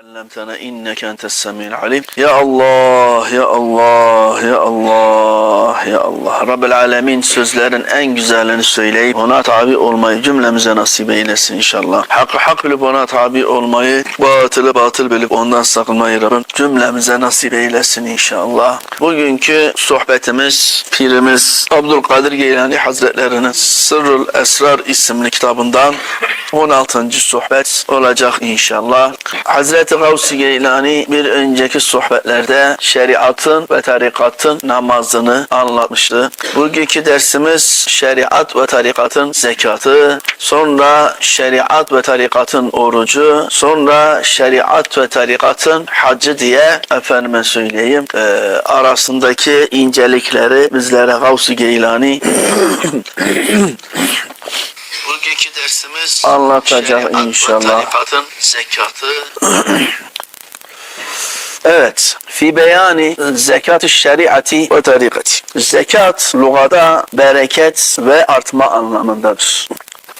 Allamtana inneke entes semil alim. Ya Allah, ya Allah, ya Allah, ya Allah. Rabbel alemin sözlerin en güzelini söyleyip ona tabi olmayı cümlemize nasip eylesin inşallah. Hakkı hak bilip ona tabi olmayı, batılı batıl bilip ondan sakınmayı Rabbim cümlemize nasip eylesin inşallah. Bugünkü sohbetimiz Pirimiz Abdülkadir Geylani Hazretlerinin Sırrul Esrar isimli kitabından 16. sohbet olacak inşallah. Hazret Hazreti Gavsi Geylani bir önceki sohbetlerde şeriatın ve tarikatın namazını anlatmıştı. Bugünkü dersimiz şeriat ve tarikatın zekatı, sonra şeriat ve tarikatın orucu, sonra şeriat ve tarikatın hacı diye efendime söyleyeyim e, arasındaki incelikleri bizlere Gavsi Geylani Bugünkü dersimiz anlatacak şeriat inşallah. tarikatın zekatı. evet. Fi beyani zekat-ı şeriati ve tarikati. Zekat lugada bereket ve artma anlamındadır.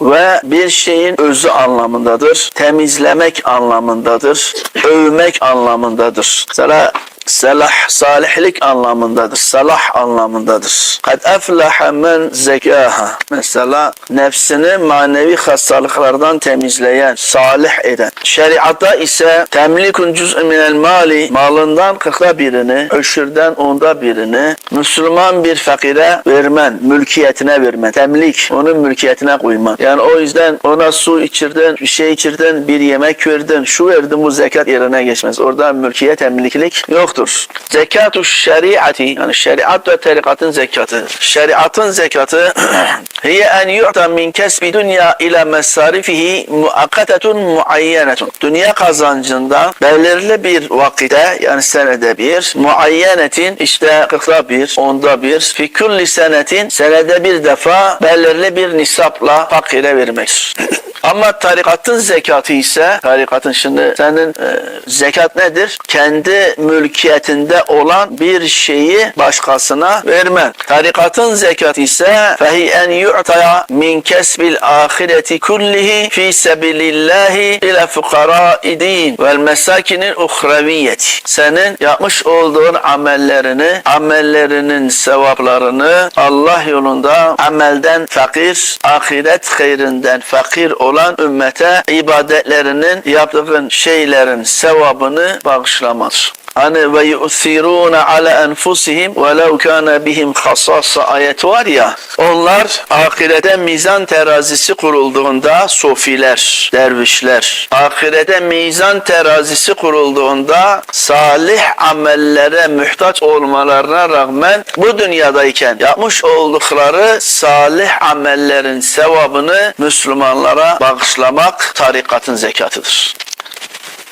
Ve bir şeyin özü anlamındadır. Temizlemek anlamındadır. Övmek anlamındadır. Mesela Salah, salihlik anlamındadır. Salah anlamındadır. Kad eflaha men zekaha. Mesela nefsini manevi hastalıklardan temizleyen, salih eden. Şeriatta ise temlikun cüz'ü minel mali malından kırkta birini, öşürden onda birini Müslüman bir fakire vermen, mülkiyetine vermen. Temlik, onun mülkiyetine koyman. Yani o yüzden ona su içirdin, bir şey içirdin, bir yemek verdin, şu verdin bu zekat yerine geçmez. Orada mülkiyet, temliklik yoktur. Zekatu şeriati yani şeriat ve tarikatın zekatı. Şeriatın zekatı hiye en yu'ta min kesbi dünya ila mesarifihi muakkatetun muayyenetun. Dünya kazancında belirli bir vakitte yani senede bir muayyenetin işte kırkta bir, onda bir fi kulli senetin senede bir defa belirli bir nisapla fakire vermektir. Ama tarikatın zekatı ise tarikatın şimdi senin e, zekat nedir? Kendi mülkiyetinde olan bir şeyi başkasına vermen. Tarikatın zekatı ise fehi en yu'taya min kesbil ahireti kullihi fi sebilillahi ila fukarâi din vel mesakinil uhraviyeti. Senin yapmış olduğun amellerini, amellerinin sevaplarını Allah yolunda amelden fakir, ahiret hayrinden fakir olan ümmete ibadetlerinin yaptığın şeylerin sevabını bağışlamadır. Hani ve yu'thirûne ala enfusihim ve lev kâne bihim hasassa ayet var ya onlar ahirete mizan terazisi kurulduğunda sofiler, dervişler ahirete mizan terazisi kurulduğunda salih amellere muhtaç olmalarına rağmen bu dünyadayken yapmış oldukları salih amellerin sevabını Müslümanlara bağışlamak tarikatın zekatıdır.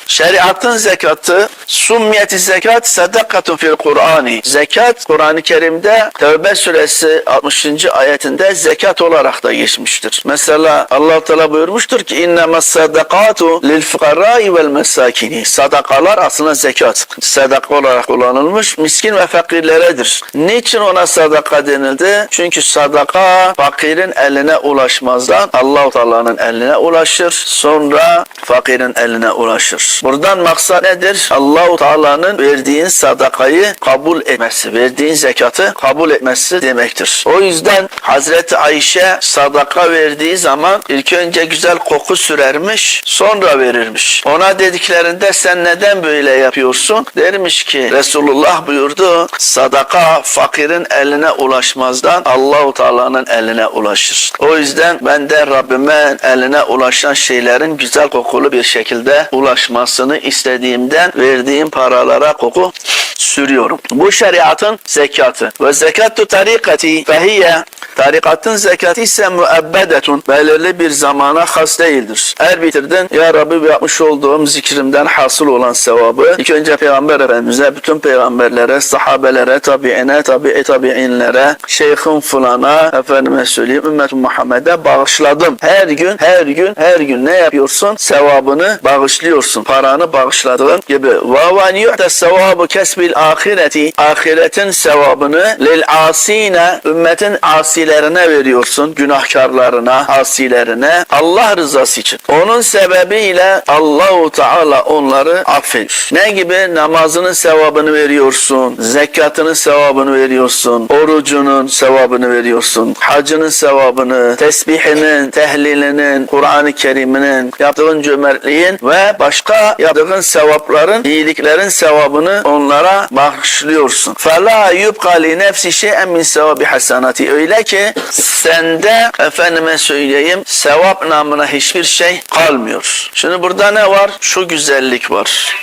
Şeriatın zekatı, summiyeti zekat sadakatun fil Kur'ani. Zekat Kur'an-ı Kerim'de Tevbe suresi 60. ayetinde zekat olarak da geçmiştir. Mesela Allah Teala buyurmuştur ki innemas sadakatu lil fukarai vel mesakini. Sadakalar aslında zekat. Sadaka olarak kullanılmış miskin ve fakirleredir. Niçin ona sadaka denildi? Çünkü sadaka fakirin eline ulaşmazdan Allah Teala'nın eline ulaşır. Sonra fakirin eline ulaşır. Buradan maksat nedir? Allahu Teala'nın verdiğin sadakayı kabul etmesi, verdiğin zekatı kabul etmesi demektir. O yüzden Hazreti Ayşe sadaka verdiği zaman ilk önce güzel koku sürermiş, sonra verirmiş. Ona dediklerinde sen neden böyle yapıyorsun? Dermiş ki Resulullah buyurdu sadaka fakirin eline ulaşmazdan Allahu Teala'nın eline ulaşır. O yüzden ben de Rabbimin eline ulaşan şeylerin güzel kokulu bir şekilde ulaşması olmasını istediğimden verdiğim paralara koku sürüyorum. Bu şeriatın zekatı. Ve zekatü tarikati fehiye tarikatın zekatı ise müebbedetun belirli bir zamana has değildir. Eğer bitirdin ya Rabbi yapmış olduğum zikrimden hasıl olan sevabı ilk önce Peygamber Efendimiz'e, bütün peygamberlere, sahabelere, tabiine, tabi tabiinlere, şeyhin fulana, efendime söyleyeyim, ümmet Muhammed'e bağışladım. Her gün, her gün, her gün ne yapıyorsun? Sevabını bağışlıyorsun. Paranı bağışladığın gibi. Ve yu'te sevabu kesbil ahireti ahiretin sevabını lil asine ümmetin asileri asilerine veriyorsun. Günahkarlarına, asilerine Allah rızası için. Onun sebebiyle Allahu Teala onları affediyor. Ne gibi? Namazının sevabını veriyorsun. Zekatının sevabını veriyorsun. Orucunun sevabını veriyorsun. Hacının sevabını, tesbihinin, tehlilinin, Kur'an-ı Kerim'inin, yaptığın cömertliğin ve başka yaptığın sevapların, iyiliklerin sevabını onlara bağışlıyorsun. فَلَا يُبْقَى لِنَفْسِ شَيْءً مِنْ سَوَابِ حَسَنَاتِ Öyle ki sende efendime söyleyeyim sevap namına hiçbir şey kalmıyor. Şimdi burada ne var? Şu güzellik var.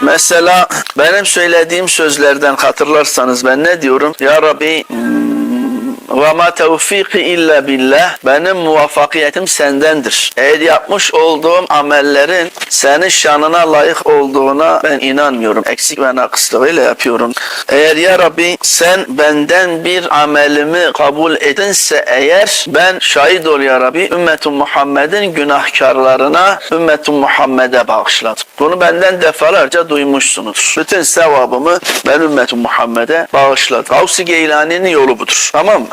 Mesela benim söylediğim sözlerden hatırlarsanız ben ne diyorum? Ya Rabbi ve ma tevfiki illa billah. Benim muvaffakiyetim sendendir. Eğer yapmış olduğum amellerin senin şanına layık olduğuna ben inanmıyorum. Eksik ve nakıslığıyla yapıyorum. Eğer ya Rabbi sen benden bir amelimi kabul edinse eğer ben şahit ol ya Rabbi ümmetin Muhammed'in günahkarlarına ümmetin Muhammed'e bağışladım. Bunu benden defalarca duymuşsunuz. Bütün sevabımı ben ümmetin Muhammed'e bağışladım. Gavs-ı Geylani'nin yolu budur. Tamam mı?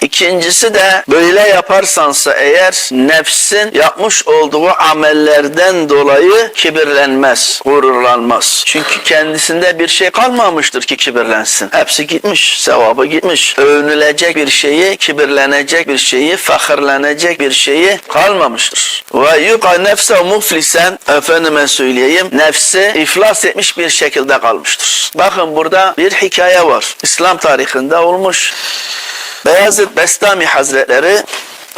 İkincisi de böyle yaparsansa eğer nefsin yapmış olduğu amellerden dolayı kibirlenmez, gururlanmaz. Çünkü kendisinde bir şey kalmamıştır ki kibirlensin. Hepsi gitmiş, sevabı gitmiş. Övünülecek bir şeyi, kibirlenecek bir şeyi, fakirlenecek bir şeyi kalmamıştır. Ve yuka nefse muflisen, efendime söyleyeyim, nefsi iflas etmiş bir şekilde kalmıştır. Bakın burada bir hikaye var. İslam tarihinde olmuş. Beyazıt Bestami Hazretleri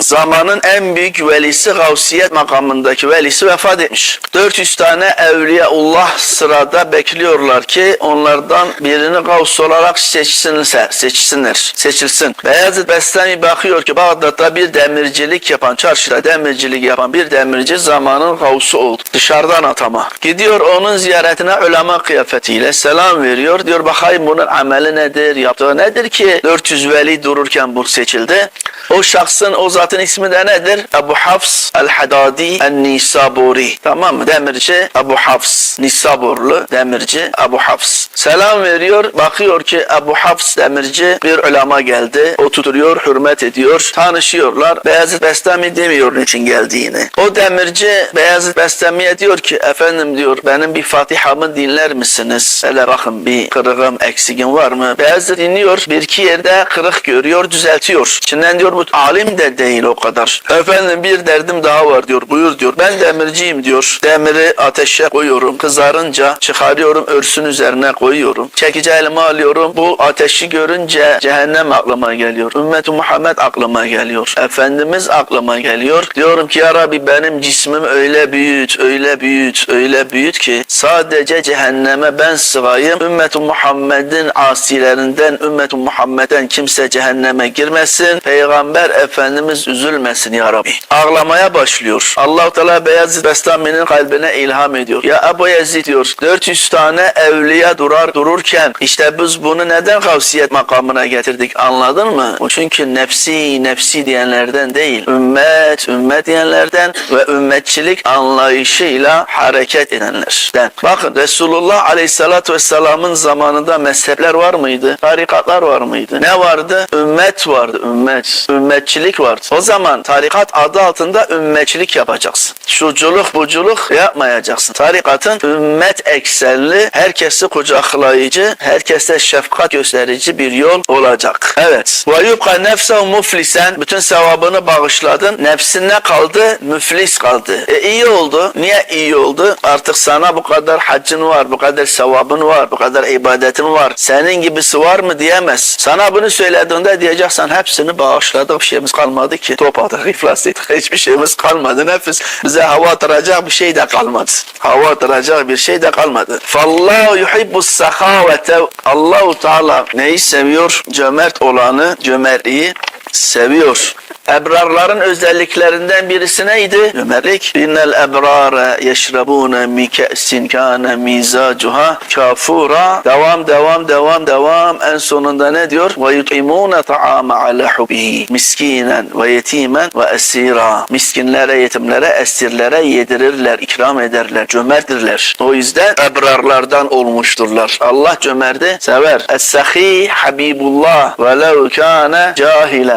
zamanın en büyük velisi Gavsiyet makamındaki velisi vefat etmiş. 400 tane evliyaullah sırada bekliyorlar ki onlardan birini Gavs olarak seçsinler, seçsinler, seçilsin. Beyazıt Bestami bakıyor ki Bağdat'ta bir demircilik yapan, çarşıda demircilik yapan bir demirci zamanın Gavsu oldu. Dışarıdan atama. Gidiyor onun ziyaretine ulema kıyafetiyle selam veriyor. Diyor bakayım bunun ameli nedir, yaptığı nedir ki 400 veli dururken bu seçildi. O şahsın, o zatın ismi de nedir? Ebu Hafs el-Hadadi el-Nisaburi. Tamam mı? Demirci Ebu Hafs. Nisaburlu demirci Ebu Hafs. Selam veriyor. Bakıyor ki Ebu Hafs demirci bir ulema geldi. Oturuyor, hürmet ediyor. Tanışıyorlar. Beyazıt Bestami demiyor niçin geldiğini. O demirci Beyazıt Bestami'ye diyor ki efendim diyor benim bir Fatiha'mı dinler misiniz? Hele bakın bir kırığım, eksiğim var mı? Beyazıt dinliyor. Bir iki yerde kırık görüyor, düzeltiyor. İçinden diyor bu alim de değil o kadar. Efendim bir derdim daha var diyor. Buyur diyor. Ben demirciyim diyor. Demiri ateşe koyuyorum. Kızarınca çıkarıyorum örsün üzerine koyuyorum. Çekici elime alıyorum. Bu ateşi görünce cehennem aklıma geliyor. Ümmet-i Muhammed aklıma geliyor. Efendimiz aklıma geliyor. Diyorum ki ya Rabbi benim cismim öyle büyüt, öyle büyüt, öyle büyüt ki sadece cehenneme ben sığayım. Ümmet-i Muhammed'in asilerinden, Ümmet-i Muhammed'den kimse cehenneme girmesin. Peygamber Efendimiz üzülmesin ya Rabbi. Ağlamaya başlıyor. allah Teala Beyazıt Bestami'nin kalbine ilham ediyor. Ya Ebu Yazid diyor 400 tane evliya durar dururken işte biz bunu neden kavsiyet makamına getirdik anladın mı? Çünkü nefsi nefsi diyenlerden değil. Ümmet ümmet diyenlerden ve ümmetçilik anlayışıyla hareket edenlerden. Bakın Resulullah Aleyhisselatü Vesselam'ın zamanında mezhepler var mıydı? Tarikatlar var mıydı? Ne vardı? Ümmet vardı. Ümmet. Ümmetçilik vardı. O zaman tarikat adı altında ümmetçilik yapacaksın. Şuculuk buculuk yapmayacaksın. Tarikatın ümmet eksenli, herkesi kucaklayıcı, herkese şefkat gösterici bir yol olacak. Evet. Ve yubka nefsehu muflisen. Bütün sevabını bağışladın. Nefsin ne kaldı? Müflis kaldı. E iyi oldu. Niye iyi oldu? Artık sana bu kadar haccın var, bu kadar sevabın var, bu kadar ibadetin var. Senin gibisi var mı diyemez. Sana bunu söylediğinde diyeceksen hepsini bağışladık. Bir şeyimiz kalmadı ki. Topladık, iflas ettik. Hiçbir şeyimiz kalmadı. Nefis bize hava atıracak bir şey de kalmadı. Hava atıracak bir şey de kalmadı. Fallahu yuhibbus sahavete. Allahu Teala neyi seviyor? Cömert olanı, cömertliği seviyor. Ebrarların özelliklerinden birisi neydi? Cömertlik. İnnel ebrare yeşrabune mi ke'sin kâne mizacuha kafura. Devam, devam, devam, devam. En sonunda ne diyor? Ve yut'imûne ta'ame ala hubbihi. Miskinen ve yetimen ve esira. Miskinlere, yetimlere, esirlere yedirirler, ikram ederler, cömerttirler. O yüzden ebrarlardan olmuşturlar. Allah cömerti sever. Es-sahih habibullah ve lev kâne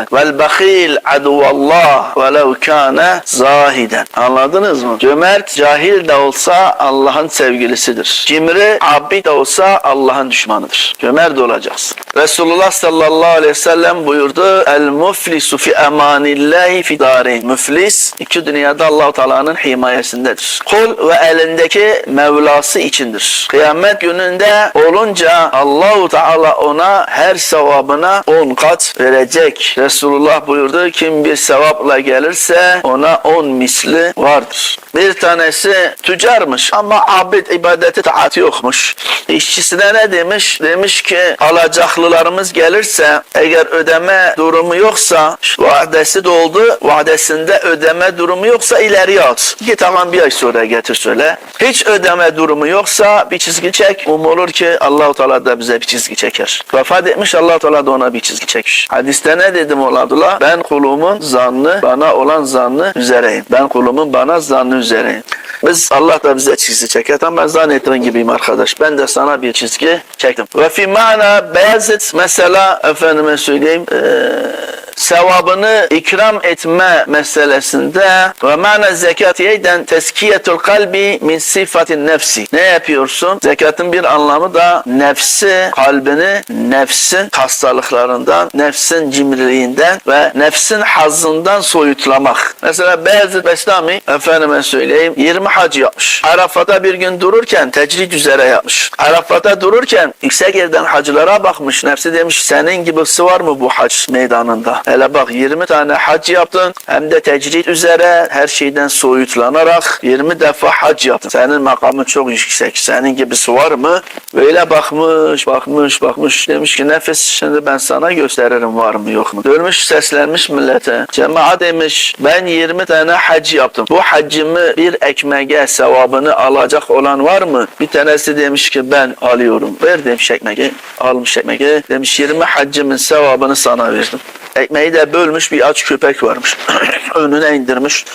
cahilen. Vel bakhil aduvallah ve lev kâne zahiden. Anladınız mı? Cömert cahil de olsa Allah'ın sevgilisidir. Cimri abid de olsa Allah'ın düşmanıdır. Cömert olacaksın. Resulullah sallallahu aleyhi ve sellem buyurdu. El muflisu fi emanillahi fi darin. Müflis iki dünyada Allah Teala'nın himayesindedir. Kul ve elindeki Mevlası içindir. Kıyamet gününde olunca Allahu Teala ona her sevabına on kat verecek. Resulullah buyurdu kim bir sevapla gelirse ona on misli vardır. Bir tanesi tüccarmış ama abid ibadeti taati yokmuş. İşçisine ne demiş? Demiş ki alacaklılarımız gelirse eğer ödeme durumu yoksa vadesi doldu vadesinde ödeme durumu yoksa ileriye at. Git tamam bir ay sonra getir söyle. Hiç ödeme durumu yoksa bir çizgi çek. Umulur ki allah Teala da bize bir çizgi çeker. Vefat etmiş allah Teala da ona bir çizgi çekmiş. Hadiste ne dedim Abdullah? Ben kulumun zannı, bana olan zannı üzereyim. Ben kulumun bana zannı üzereyim. Biz Allah da bize çizgi çeker. Tam ben zannettiğin gibiyim arkadaş. Ben de sana bir çizgi çektim. Ve fi mana Beyazıt mesela efendime söyleyeyim eee sevabını ikram etme meselesinde ve mana zekat yeyden teskiyetul kalbi min sifatin nefsi. Ne yapıyorsun? Zekatın bir anlamı da nefsi, kalbini nefsin hastalıklarından, nefsin cimriliğinden ve nefsin hazzından soyutlamak. Mesela Beyazıt Bestami efendime söyleyeyim 20 hac yapmış. Arafat'a bir gün dururken tecrid üzere yapmış. Arafat'a dururken yüksek yerden hacılara bakmış. Nefsi demiş senin gibisi var mı bu hac meydanında? Hele bak 20 tane hac yaptın hem de tecrid üzere her şeyden soyutlanarak 20 defa hac yaptın. Senin makamın çok yüksek. Senin gibisi var mı? Böyle bakmış, bakmış, bakmış. Demiş ki nefes şimdi ben sana gösteririm var mı yok mu? Dönmüş seslenmiş millete. Cemaat demiş ben 20 tane hac yaptım. Bu haccımı bir ekmeğe sevabını alacak olan var mı? Bir tanesi demiş ki ben alıyorum. Ver demiş ekmeği. Almış ekmeği. Demiş 20 haccımın sevabını sana verdim. Ekmeği de bölmüş bir aç köpek varmış. Önüne indirmiş.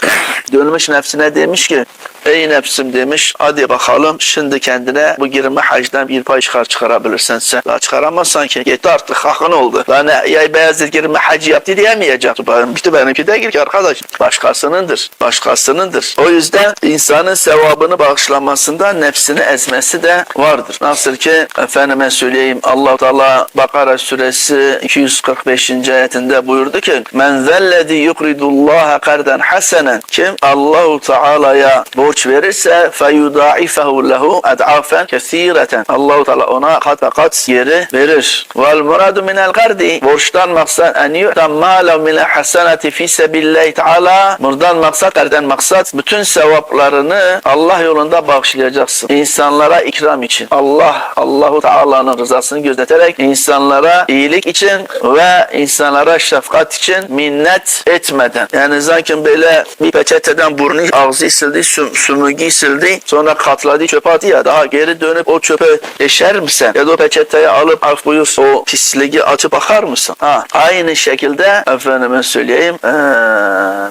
Dönmüş nefsine demiş ki Ey nefsim demiş hadi bakalım şimdi kendine bu 20 hacdan bir pay çıkar çıkarabilirsen sen. La çıkaramazsan ki yeter artık hakkın oldu. Lan ya Beyazıt 20 hacı yaptı diyemeyecek. Benim, işte benimki değil ki arkadaş. Başkasınındır. Başkasınındır. O yüzden insanın sevabını bağışlamasında nefsini ezmesi de vardır. Nasıl ki efendime söyleyeyim allah Teala Bakara suresi 245. ayetinde buyurdu ki Men zellezi yukridullaha karden hasenen kim Allahu Teala'ya borç verirse feyudaifahu lehu ad'afen kesireten. Allahu Teala ona kat ve kat yeri verir. Vel muradu minel gardi borçtan maksat en yu'tam mâlev minel hasenati fi sebillahi Teala. Buradan maksat, erden maksat bütün sevaplarını Allah yolunda bağışlayacaksın. İnsanlara ikram için. Allah, Allahu Teala'nın rızasını gözeterek insanlara iyilik için ve insanlara şefkat için minnet etmeden. Yani zaten böyle bir peçeteden burnu ağzı sildi, sümüğü sildi, sonra katladı çöpe attı ya daha geri dönüp o çöpe eşer misin? Ya da o peçeteyi alıp af buyur o pisliği açıp bakar mısın? Ha, aynı şekilde efendime söyleyeyim ee,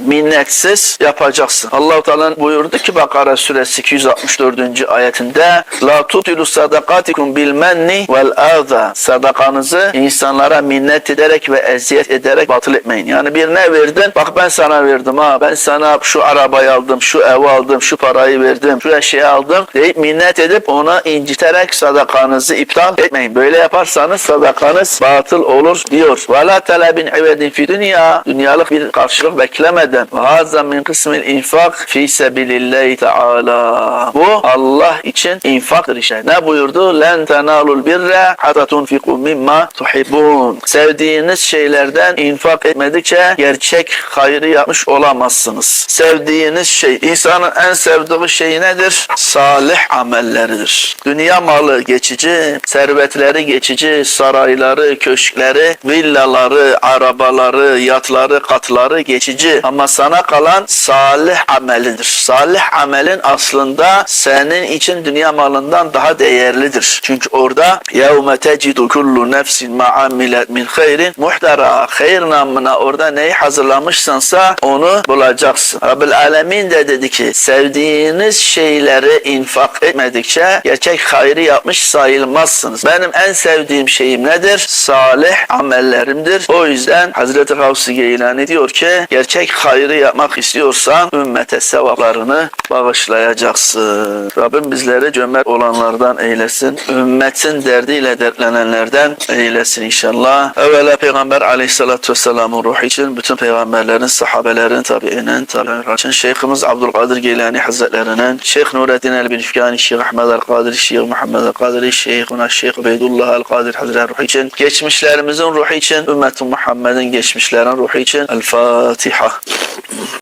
minnetsiz yapacaksın. Allah-u Teala buyurdu ki Bakara suresi 264. ayetinde La tutilu sadakatikum bil menni vel aza sadakanızı insanlara minnet ederek ve eziyet ederek batıl etmeyin. Yani birine verdin bak ben sana verdim ha ben sana şu arabayı aldım şu evi aldım şu parayı verdim şu eşeği aldım deyip minnet edip ona inciterek sadakanızı iptal etmeyin. Böyle yaparsanız sadakanız batıl olur diyor. Ve la talebin ivedin fi dünya dünyalık bir karşılık beklemeden ve hazza min kısmil infak fi sebilillahi teala. Bu Allah için infaktır işte. Ne buyurdu? Len tenalul birre hatta tunfiku mimma tuhibbun. Sevdiğiniz şeylerden infak etmedikçe gerçek hayrı yapmış olamazsınız. Sevdiğiniz şey, insanın en sevdiği şey nedir? Salih amelleridir. Dünya malı geçici, servetleri geçici, sarayları, köşkleri, villaları, arabaları, yatları, katları geçici. Ama sana kalan salih amelidir. Salih amelin aslında senin için dünya malından daha değerlidir. Çünkü orada yevme tecidu kullu nefsin ma amilet min hayrin muhtara hayır namına orada neyi hazırlamışsansa onu bulacaksın. Rabbil Alemin de dedi ki sevdiğiniz şeyleri infak etmedikçe gerçek hayrı yapmış sayılmazsınız. Benim en sevdiğim şeyim nedir? Salih amellerimdir. O yüzden Hazreti Gavsi Geylani diyor ki gerçek hayrı yapmak istiyorsan ümmete sevaplarını bağışlayacaksın. Rabbim bizleri cömert olanlardan eylesin. Ümmetin derdiyle dertlenenlerden eylesin inşallah. Evvela Peygamber aleyhissalatü vesselamın ruhu için bütün peygamberlerin, sahabelerin, tabiinin, tabi'in için Şeyhimiz Abdülkadir Geylani Hazretlerinin, Şeyh Nureddin el-Binifkani, Şeyh Ahmet el-Kadir, Şeyh Muhammed el-Kadir, Şeyhuna Şeyh Ubeydullah el-Kadir Hazretleri ruhu için, geçmişlerimizin ruhu için, ümmetin Muhammed'in geçmişlerin ruhu için El Fatiha.